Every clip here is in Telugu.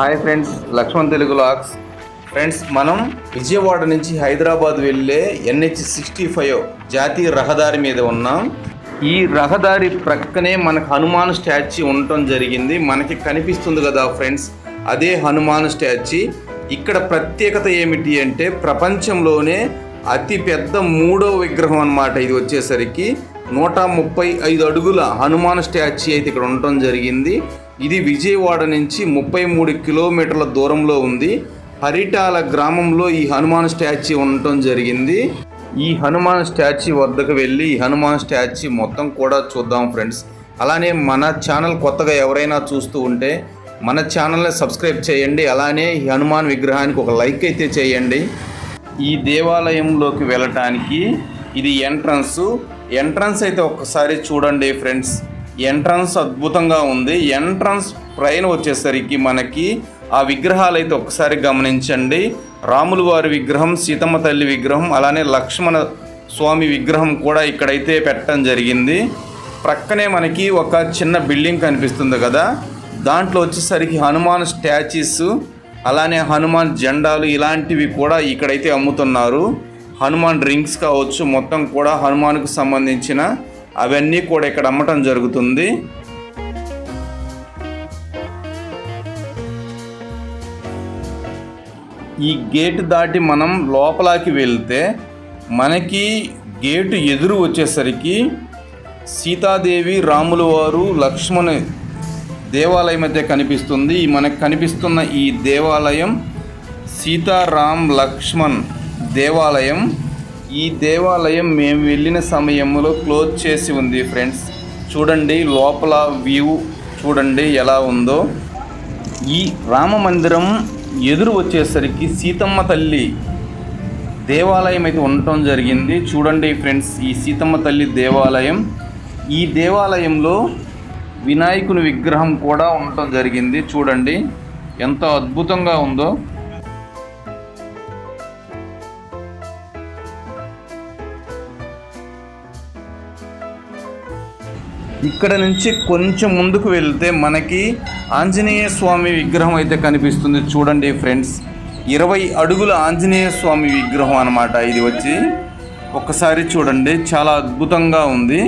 Hi friends Laxman Telugu vlogs. Friends మనం విజయవాడ నుంచి హైదరాబాద్ వెళ్ళే ఎన్హెచ్ సిక్స్టీ ఫైవ్ జాతీయ రహదారి మీద ఉన్నాం. ఈ రహదారి ప్రక్కనే మనకు హనుమాన్ స్టాచ్యూ ఉండటం జరిగింది. మనకి కనిపిస్తుంది కదా ఫ్రెండ్స్ అదే హనుమాన్ స్టాచ్యూ. ఇక్కడ ప్రత్యేకత ఏమిటి అంటే ప్రపంచంలోనే అతి పెద్ద మూడో విగ్రహం అన్నమాట ఇది వచ్చేసరికి. నూట ముప్పై ఐదు అడుగుల హనుమాన్ స్టాచ్యూ అయితే ఇక్కడ ఉండటం జరిగింది. ఇది విజయవాడ నుంచి ముప్పై మూడు కిలోమీటర్ల దూరంలో ఉంది. హరిటాల గ్రామంలో ఈ హనుమాన్ స్టాచ్యూ ఉండటం జరిగింది. ఈ హనుమాన్ స్టాచ్యూ వద్దకు వెళ్ళి ఈ హనుమాన్ స్టాచ్యూ మొత్తం కూడా చూద్దాం ఫ్రెండ్స్. అలానే మన ఛానల్ కొత్తగా ఎవరైనా చూస్తూ ఉంటే మన ఛానల్ని సబ్స్క్రైబ్ చేయండి. అలానే ఈ హనుమాన్ విగ్రహానికి ఒక లైక్ అయితే చేయండి. ఈ దేవాలయంలోకి వెళ్ళటానికి ఇది ఎంట్రన్స్. ఎంట్రన్స్ అయితే ఒక్కసారి చూడండి ఫ్రెండ్స్. ఎంట్రన్స్ అద్భుతంగా ఉంది. ఎంట్రన్స్ పైన వచ్చేసరికి మనకి ఆ విగ్రహాలు అయితే ఒకసారి గమనించండి. రాములు వారి విగ్రహం సీతమ్మ తల్లి విగ్రహం అలానే లక్ష్మణ స్వామి విగ్రహం కూడా ఇక్కడైతే పెట్టడం జరిగింది. ప్రక్కనే మనకి ఒక చిన్న బిల్డింగ్ కనిపిస్తుంది కదా. దాంట్లో వచ్చేసరికి హనుమాన్ స్టాచ్యూస్ అలానే హనుమాన్ జెండాలు ఇలాంటివి కూడా ఇక్కడైతే అమ్ముతున్నారు. హనుమాన్ రింగ్స్ కావచ్చు మొత్తం కూడా హనుమాన్కు సంబంధించిన అవన్నీ కూడా ఇక్కడ అమ్మటం జరుగుతుంది. ఈ గేట్ దాటి మనం లోపలికి వెళ్తే మనకి గేటు ఎదురు వచ్చేసరికి సీతాదేవి రాముల వారు లక్ష్మణ్ దేవాలయం అయితే కనిపిస్తుంది. మనకు కనిపిస్తున్న ఈ దేవాలయం సీతారాం లక్ష్మణ్ దేవాలయం. ఈ దేవాలయం మేము వెళ్ళిన సమయంలో క్లోజ్ చేసి ఉంది ఫ్రెండ్స్. చూడండి లోపల వ్యూ చూడండి ఎలా ఉందో. ఈ రామ మందిరం ఎదురు వచ్చేసరికి సీతమ్మ తల్లి దేవాలయం అయితే ఉండటం జరిగింది. చూడండి ఫ్రెండ్స్ ఈ సీతమ్మ తల్లి దేవాలయం. ఈ దేవాలయంలో వినాయకుని విగ్రహం కూడా ఉండటం జరిగింది. చూడండి ఎంత అద్భుతంగా ఉందో. ఇక్కడ నుంచి కొంచెం ముందుకు వెళ్తే మనకి ఆంజనేయ స్వామి విగ్రహం అయితే కనిపిస్తుంది. చూడండి ఫ్రెండ్స్ ఇరవై అడుగుల ఆంజనేయ స్వామి విగ్రహం అనమాట ఇది వచ్చి. ఒక్కసారి చూడండి చాలా అద్భుతంగా ఉంది.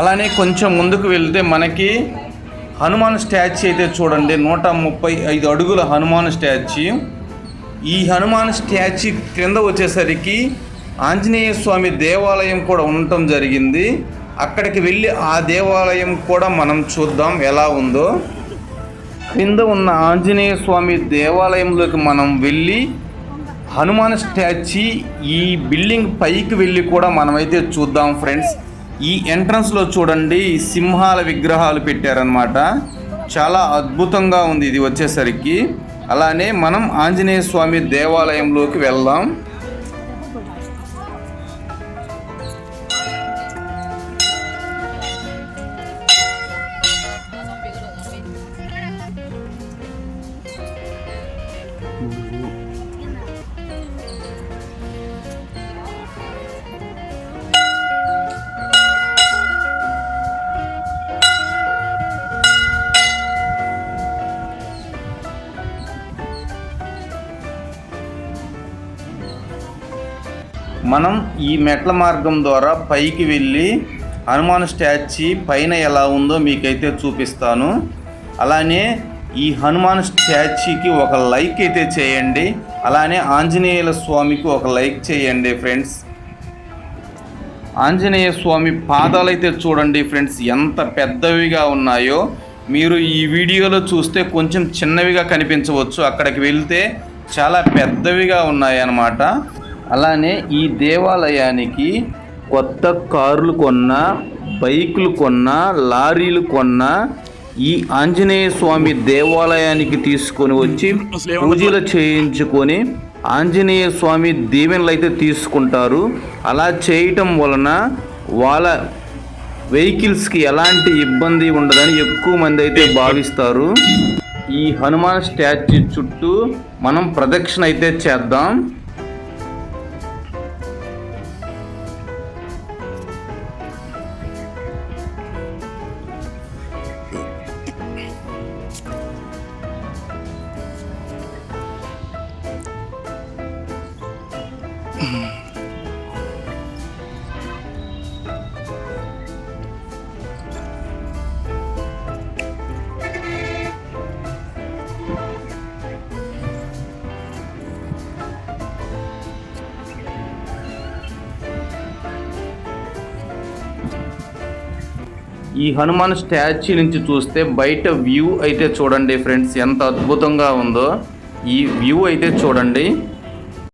అలానే కొంచెం ముందుకు వెళ్తే మనకి హనుమాన్ స్టాచ్యూ అయితే చూడండి నూట ముప్పై ఐదు అడుగుల హనుమాన్ స్టాచ్యూ. ఈ హనుమాన్ స్టాచ్యూ క్రింద వచ్చేసరికి ఆంజనేయ స్వామి దేవాలయం కూడా ఉండటం జరిగింది. అక్కడికి వెళ్ళి ఆ దేవాలయం కూడా మనం చూద్దాం ఎలా ఉందో. క్రింద ఉన్న ఆంజనేయ స్వామి దేవాలయంలోకి మనం వెళ్ళి హనుమాన్ స్టాచ్యూ ఈ బిల్డింగ్ పైకి వెళ్ళి కూడా మనమైతే చూద్దాం ఫ్రెండ్స్. ఈ ఎంట్రన్స్లో చూడండి సింహాల విగ్రహాలు పెట్టారనమాట చాలా అద్భుతంగా ఉంది ఇది వచ్చేసరికి. అలానే మనం ఆంజనేయ స్వామి దేవాలయంలోకి వెళ్దాం. మనం ఈ మెట్ల మార్గం ద్వారా పైకి వెళ్ళి హనుమాన్ స్టాచ్యూ పైన ఎలా ఉందో మీకైతే చూపిస్తాను. అలానే ఈ హనుమాన్ స్టాచ్యూకి ఒక లైక్ అయితే చేయండి. అలానే ఆంజనేయుల స్వామికి ఒక లైక్ చేయండి ఫ్రెండ్స్. ఆంజనేయ స్వామి పాదాలైతే చూడండి ఫ్రెండ్స్ ఎంత పెద్దవిగా ఉన్నాయో. మీరు ఈ వీడియోలో చూస్తే కొంచెం చిన్నవిగా కనిపించవచ్చు. అక్కడికి వెళ్తే చాలా పెద్దవిగా ఉన్నాయన్నమాట. అలానే ఈ దేవాలయానికి కొత్త కార్లు కొన్నా బైకులు కొన్నా లారీలు కొన్నా ఈ ఆంజనేయ స్వామి దేవాలయానికి తీసుకొని వచ్చి పూజలు చేయించుకొని ఆంజనేయ స్వామి దీవెనలు అయితే తీసుకుంటారు. అలా చేయటం వలన వాళ్ళ వెహికల్స్కి ఎలాంటి ఇబ్బంది ఉండదని ఎక్కువ మంది అయితే భావిస్తారు. ఈ హనుమాన్ స్టాచ్యూ చుట్టూ మనం ప్రదక్షిణ అయితే చేద్దాం. ఈ హనుమాన్ స్టాచ్యూ నుంచి చూస్తే బయట వ్యూ అయితే చూడండి ఫ్రెండ్స్ ఎంత అద్భుతంగా ఉందో. ఈ వ్యూ అయితే చూడండి.